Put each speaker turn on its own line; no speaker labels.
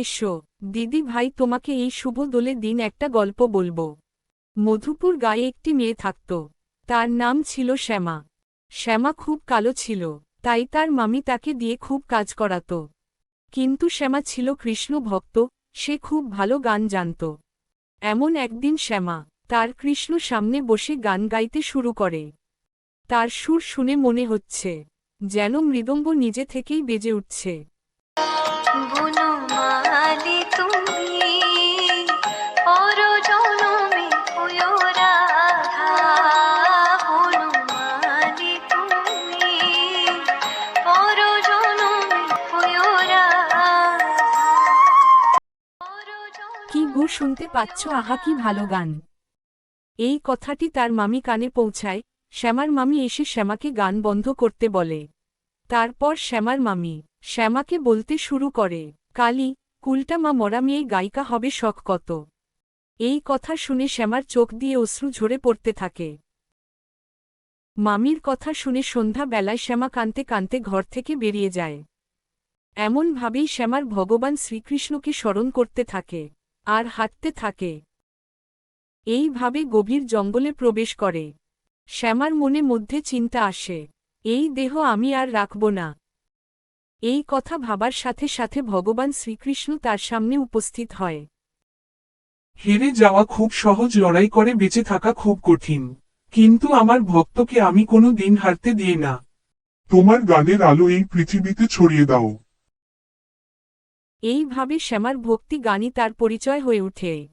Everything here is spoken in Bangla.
এসো, দিদি ভাই তোমাকে এই শুভ দোলে দিন একটা গল্প বলব। মধুপুর গায়ে একটি মেয়ে থাকত, তার নাম ছিল শ্যামা। শ্যামা খুব কালো ছিল, তাই তার মামি তাকে দিয়ে খুব কাজ করাত। কিন্তু শ্যামা ছিল কৃষ্ণ ভক্ত, সে খুব ভালো গান জানত। এমন একদিন শ্যামা তার কৃষ্ণ সামনে বসে গান গাইতে শুরু করে। তার সুর শুনে মনে হচ্ছে, যেন মৃদঙ্গ নিজে থেকেই বেজে উঠছে।
বনমালী তুমি রাধা
কি গু শুনতে পাচ্ছ? আহা, কি ভালো গান। এই কথাটি তার মামি কানে পৌঁছায়, শ্যামার মামি এসে শ্যামাকে গান বন্ধ করতে বলে। তারপর শ্যামার মামি শ্যামাকে বলতে শুরু করে, কালি কুলটা মা মরা মেয়ে গায়িকা হবে শখ কত। এই কথা শুনে শ্যামার চোখ দিয়ে অশ্রু ঝরে পড়তে থাকে। মামির কথা শুনে সন্ধ্যা বেলায় শ্যামা কানতে কানতে ঘর থেকে বেরিয়ে যায়। এমনভাবেই শ্যামার ভগবান শ্রীকৃষ্ণকে স্মরণ করতে থাকে, আর হাঁটতে থাকে। এইভাবে গভীর জঙ্গলে প্রবেশ করে। শ্যামার মনে মধ্যে চিন্তা আসে, এই দেহ আমি আর রাখব না। এই কথা ভাবার সাথে সাথে ভগবান শ্রীকৃষ্ণ তার সামনে উপস্থিত হয়।
হেরে যাওয়া খুব সহজ লড়াই করে বেঁচে থাকা খুব কঠিন। কিন্তু আমার ভক্তকে আমি কোনো দিন হারতে দিই না।
তোমার গানের আলো এই পৃথিবীতে ছড়িয়ে দাও।
এইভাবে শ্যামার ভক্তি গানই তার পরিচয় হয়ে ওঠে।